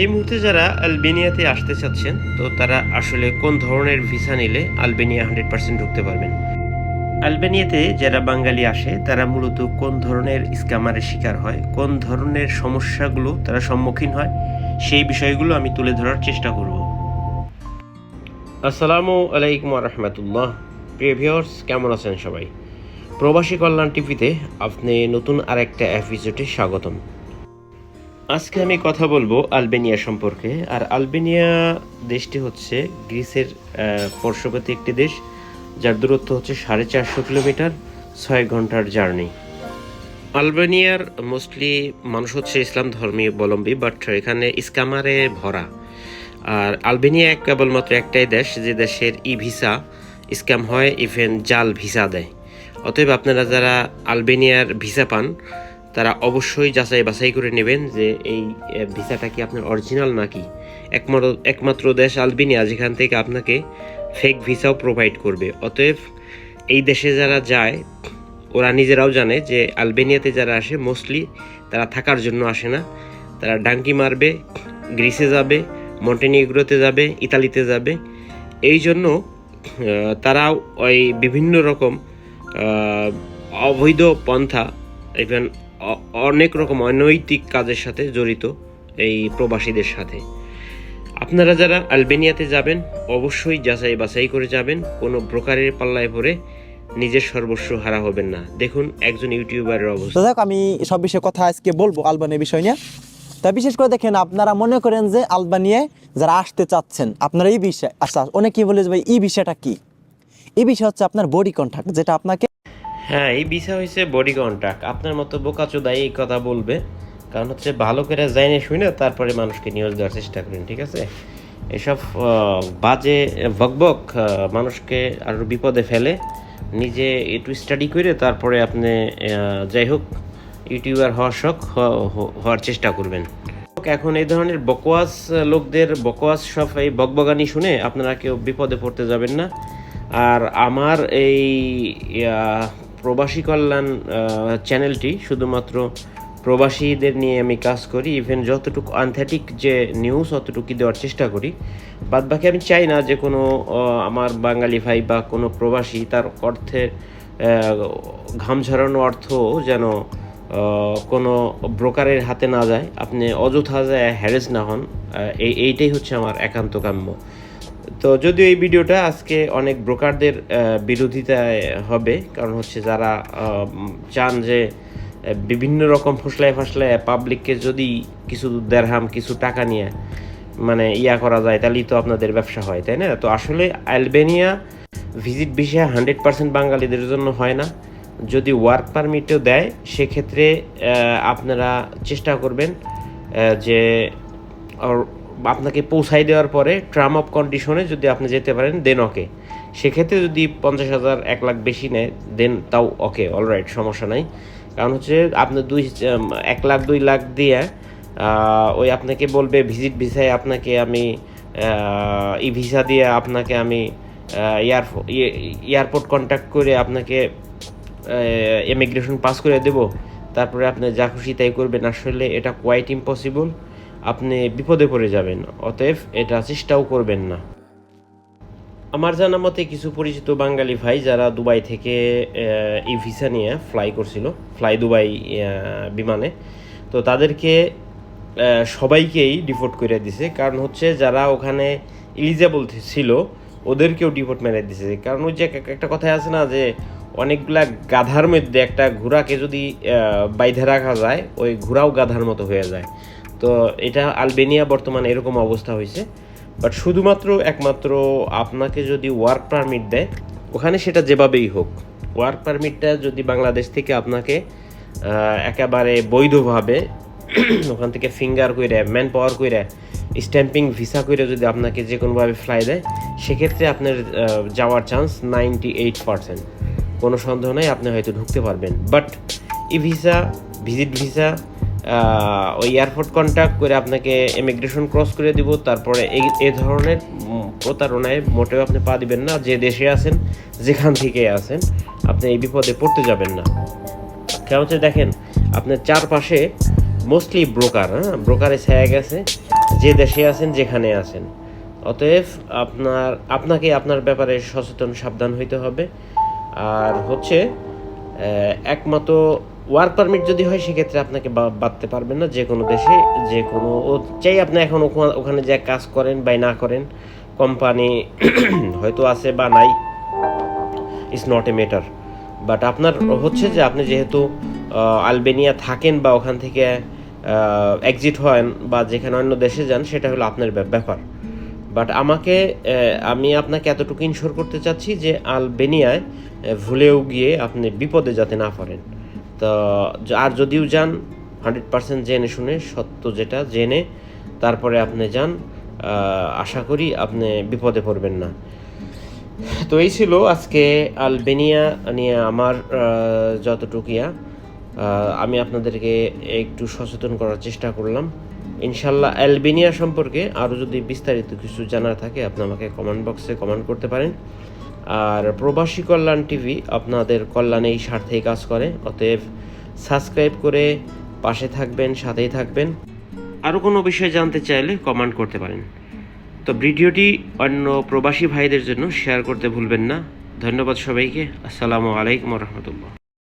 এই মুহূর্তে যারা আলবেনিয়াতে আসতে চাচ্ছেন, তো তারা আসলে কোন ধরনের ভিসা নিলে আলবেনিয়া হান্ড্রেড পার্সেন্ট ঢুকতে পারবেন? আলবেনিয়াতে যারা বাঙালি আসে, তারা মূলত কোন ধরনের স্ক্যামারের শিকার হয়, কোন ধরনের সমস্যাগুলো তারা সম্মুখীন হয়, সেই বিষয়গুলো আমি তুলে ধরার চেষ্টা করব। আসসালামু আলাইকুম রহমতুল্লাহ। প্রিয় ভিউয়ার্স, কেমন আছেন সবাই? প্রবাসী কল্যাণ টিভিতে আপনি নতুন আরেকটা এপিসোডে স্বাগতম। আজকে আমি কথা বলব আলবেনিয়া সম্পর্কে। আর আলবেনিয়া দেশটি হচ্ছে গ্রিসের পার্শ্ববর্তী একটি দেশ, যার দূরত্ব হচ্ছে সাড়ে চারশো কিলোমিটার, ছয় ঘণ্টার জার্নি। আলবেনিয়ার মোস্টলি মানুষ হচ্ছে ইসলাম ধর্মী অবলম্বী, বাট এখানে ইসকামারে ভরা। আর আলবেনিয়া এক কেবলমাত্র একটাই দেশ, যে দেশের ই ভিসা স্ক্যাম হয়, ইভেন জাল ভিসা দেয়। অতএব আপনারা যারা আলবেনিয়ার ভিসা পান তারা অবশ্যই যাচাই বাছাই করে নেবেন যে এই ভিসাটা কি আপনার অরিজিনাল নাকি? একমাত্র একমাত্র দেশ আলবেনিয়া, যেখান থেকে আপনাকে ফেক ভিসাও প্রোভাইড করবে। অতএব এই দেশে যারা যায়, ওরা নিজেরাও জানে যে আলবেনিয়াতে যারা আসে মোস্টলি তারা থাকার জন্য আসে না। তারা ডাঙ্কি মারবে, গ্রিসে যাবে, মন্টেনিগ্রোতে যাবে, ইতালিতে যাবে। এই জন্য তারাও ওই বিভিন্ন রকম অবৈধ পন্থা ইভেন অনেক রকম অনৈতিক কাজের সাথে জড়িত এই প্রবাসীদের সাথে। আপনারা যারা আলবেনিয়াতে যাবেন, অবশ্যই যাচাই বাছাই করে যাবেন। কোনো ব্রোকারের পাল্লায় পড়ে নিজের সর্বস্ব হারা হবেন না। দেখুন একজন ইউটিউবারের অবস্থা। দেখ আমি সব বিষয়ে কথা আজকে বলব আলবানিয়া বিষয় নিয়ে। তা বিশেষ করে দেখেন, আপনারা মনে করেন যে আলবানিয়ায় যারা আসতে চাচ্ছেন, আপনারা এই বিষয় আচ্ছা অনেকেই বলে যে ভাই, এই বিষয়টা কি? এই বিষয় হচ্ছে আপনার বডি কন্ট্যাক্ট যেটা আপনাকে হ্যাঁ এই ভিসা হয়েছে বডি কন্ট্রাক্ট আপনার মতো বোকাচোদাই এই কথা বলবে। কারণ হচ্ছে ভালো করে জাইনে শুনে তারপরে মানুষকে নিউজ দেওয়ার চেষ্টা করেন, ঠিক আছে? এসব বাজে, বকবক মানুষকে আরও বিপদে ফেলে। নিজে একটু স্টাডি করে তারপরে আপনি যাই হোক, ইউটিউবার হওয়ার শখ হওয়ার চেষ্টা করবেন। এখন এই ধরনের বকওয়াস লোকদের বকওয়াস সব এই বকবগানি শুনে আপনারা কেউ বিপদে পড়তে যাবেন না। আর আমার এই প্রবাসী কল্যাণ চ্যানেলটি শুধুমাত্র প্রবাসীদের নিয়ে আমি কাজ করি ইভেন যতটুকু আনথেটিক যে নিউজ অতটুকু দেওয়ার চেষ্টা করি। বাদ বাকি আমি চাই না যে কোনো আমার বাঙালি ভাই বা কোনো প্রবাসী তার অর্থের ঘাম ঝরানো অর্থ যেন কোনো ব্রোকারের হাতে না যায়। আপনি অযথা যায় হ্যারেস না হন এই, এইটাই হচ্ছে আমার একান্ত কাম্য। তো যদিও এই ভিডিওটা আজকে অনেক ব্রোকারদের বিরোধিতায় হবে, কারণ হচ্ছে যারা চান যে বিভিন্ন রকম ফসলায় ফসলায় পাবলিককে যদি কিছু দেড়হাম, কিছু টাকা নিয়ে মানে ইয়া করা যায়, তাহলেই তো আপনাদের ব্যবসা হয়, তাই না? তো আসলে অ্যালবেনিয়া ভিজিট বিষয়ে হান্ড্রেড পার্সেন্ট বাঙালিদের জন্য হয় না। যদি ওয়ার্ক পারমিটও দেয়, সেক্ষেত্রে আপনারা চেষ্টা করবেন যে আপনাকে পৌঁছাই দেওয়ার পরে ট্রাম অফ কন্ডিশনে যদি আপনি যেতে পারেন দেন ওকে সেক্ষেত্রে যদি পঞ্চাশ হাজার, এক লাখ বেশি নেয় দেন তাও ওকে অলরাইট সমস্যা নাই। কারণ হচ্ছে আপনি দুই এক লাখ, দুই লাখ দিয়ে ওই আপনাকে বলবে ভিজিট ভিসায় আপনাকে আমি ই ভিসা দিয়ে আপনাকে আমি এয়ার এয়ারপোর্ট কন্ট্যাক্ট করে আপনাকে ইমিগ্রেশন পাস করে দেব। তারপরে আপনি যা খুশি তাই করবেন। আসলে এটা কোয়াইট ইম্পসিবল আপনি বিপদে পড়ে যাবেন, অতএব এটা চেষ্টাও করবেন না। আমার জানা মতে কিছু পরিচিত বাঙালি ভাই যারা দুবাই থেকে এই ভিসা নিয়ে ফ্লাই করছিল ফ্লাই দুবাই বিমানে, তো তাদেরকে সবাইকেই ডিপোর্ট করে দিছে। কারণ হচ্ছে যারা ওখানে ইলিজেবল ছিল, ওদেরকেও ডিপোর্ট মেরে দিছে। কারণ ওই যে এক- একটা কথাই আছে না যে, অনেকগুলা গাধার মধ্যে একটা ঘোড়াকে যদি বাইধে রাখা যায়, ওই ঘোড়াও গাধার মতো হয়ে যায়। তো এটা আলবেনিয়া বর্তমানে এরকম অবস্থা হয়েছে। বাট শুধুমাত্র একমাত্র আপনাকে যদি ওয়ার্ক পারমিট দেয়, ওখানে সেটা যেভাবেই হোক ওয়ার্ক পারমিটটা যদি বাংলাদেশ থেকে আপনাকে একেবারে বৈধভাবে ওখান থেকে ফিঙ্গার করে ম্যান পাওয়ার করে স্ট্যাম্পিং ভিসা করে যদি আপনাকে যে কোনোভাবে ফ্লাই দেয়, সেক্ষেত্রে আপনার যাওয়ার চান্স নাইনটি এইট পার্সেন্ট কোনো সন্দেহ নেই, আপনি হয়তো ঢুকতে পারবেন। But e visa visit visa ওই এয়ারপোর্ট কন্ট্যাক্ট করে আপনাকে ইমিগ্রেশন ক্রস করে দিব। তারপরে এই এ ধরনের প্রতারণায় মোটেও আপনি পা দিবেন না। যে দেশে আছেন, যেখান থেকে আছেন, আপনি এই বিপদে পড়তে যাবেন না। কেন হচ্ছে, দেখেন, আপনার চারপাশে মোস্টলি ব্রোকার হ্যাঁ? ব্রোকারে ছায়া গেছে, যে দেশে আছেন, যেখানে আছেন। অতএব আপনার, আপনাকে আপনার ব্যাপারে সচেতন, সাবধান হইতে হবে। আর হচ্ছে একমাত্র ওয়ার্ক পারমিট যদি হয়, সেক্ষেত্রে আপনাকে বাঁধতে পারবেন না। যে কোনো দেশে, যে কোনো চাই আপনি এখন ওখানে যা কাজ করেন বা না করেন কোম্পানি হয়তো আছে বা নাই it's not a matter but আপনার হচ্ছে যে আপনি যেহেতু আলবেনিয়া থাকেন বা ওখান থেকে এক্সিট হন বা যেখানে অন্য দেশে যান, সেটা হলো আপনার ব্যাপ- ব্যাপার। বাট আমাকে আমি আপনাকে এতটুকু ইনশোর করতে চাচ্ছি যে আলবেনিয়ায় ভুলেও গিয়ে আপনি বিপদে যাতে না পড়েন। তো আর যদিও যান হান্ড্রেড পার্সেন্ট জেনে শুনে, সত্য যেটা, জেনে তারপরে আপনি যান আশা করি আপনি বিপদে পড়বেন না। তো এই ছিল আজকে আলবেনিয়া নিয়ে আমার যতটুকিয়া আমি আপনাদেরকে একটু সচেতন করার চেষ্টা করলাম। ইনশাল্লাহ অ্যালবেনিয়া সম্পর্কে আরও যদি বিস্তারিত কিছু জানার থাকে, আপনি আমাকে কমেন্ট বক্সে কমেন্ট করতে পারেন। আর প্রবাসী কল্যাণ টিভি আপনাদের কল্যাণেই স্বার্থেই কাজ করে। অতএব সাবস্ক্রাইব করে পাশে থাকবেন, সাথেই থাকবেন। আরও কোনো বিষয়ে জানতে চাইলে কমেন্ট করতে পারেন। তো ভিডিওটি অন্য প্রবাসী ভাইদের জন্য শেয়ার করতে ভুলবেন না। ধন্যবাদ সবাইকে। আসসালামু আলাইকুম রহমতুল্লাহ।